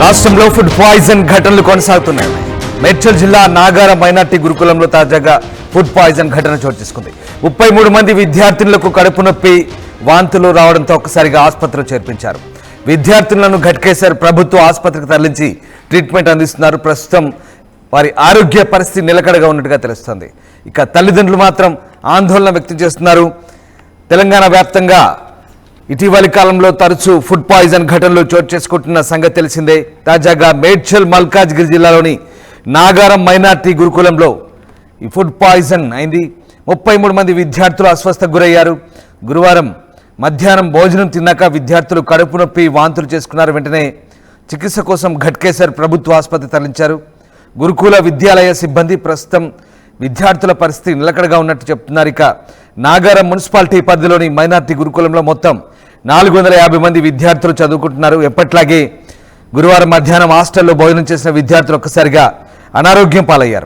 రాష్ట్రంలో food poison ఘటనలు కొనసాగుతున్నాయి. మేడ్చల్ జిల్లా నాగార మైనార్టీ గురుకులంలో తాజాగా ఫుడ్ పాయిజన్ ఘటన చోటు చేసుకుంది. ముప్పై మూడు మంది విద్యార్థినులకు కడుపు నొప్పి వాంతులు రావడంతో ఒక్కసారిగా ఆసుపత్రిలో చేర్పించారు. విద్యార్థులను ఘట్కేసర్ ప్రభుత్వ ఆసుపత్రికి తరలించి ట్రీట్మెంట్ అందిస్తున్నారు. ప్రస్తుతం వారి ఆరోగ్య పరిస్థితి నిలకడగా ఉన్నట్టుగా తెలుస్తుంది. ఇక తల్లిదండ్రులు మాత్రం ఆందోళన వ్యక్తం చేస్తున్నారు. తెలంగాణ వ్యాప్తంగా ఇటీవలి కాలంలో తరచూ ఫుడ్ పాయిజన్ ఘటనలు చోటు చేసుకుంటున్న సంగతి తెలిసిందే. తాజాగా మేడ్చల్ మల్కాజ్గిరి జిల్లాలోని నాగారం మైనార్టీ గురుకులంలో ఈ ఫుడ్ పాయిజన్ అయింది. ముప్పై మూడు మంది విద్యార్థులు అస్వస్థకు గురయ్యారు. గురువారం మధ్యాహ్నం భోజనం తిన్నాక విద్యార్థులు కడుపు నొప్పి వాంతులు చేసుకున్నారు. వెంటనే చికిత్స కోసం ఘట్కేసర్ ప్రభుత్వ ఆసుపత్రి తరలించారు. గురుకుల విద్యాలయ సిబ్బంది ప్రస్తుతం విద్యార్థుల పరిస్థితి నిలకడగా ఉన్నట్టు చెప్తున్నారు. ఇక నాగారం మున్సిపాలిటీ పరిధిలోని మైనార్టీ గురుకులంలో మొత్తం నాలుగు వందల యాభై మంది విద్యార్థులు చదువుకుంటున్నారు. ఎప్పట్లాగే గురువారం మధ్యాహ్నం హాస్టల్లో భోజనం చేసిన విద్యార్థులు ఒక్కసారిగా అనారోగ్యం పాలయ్యారు.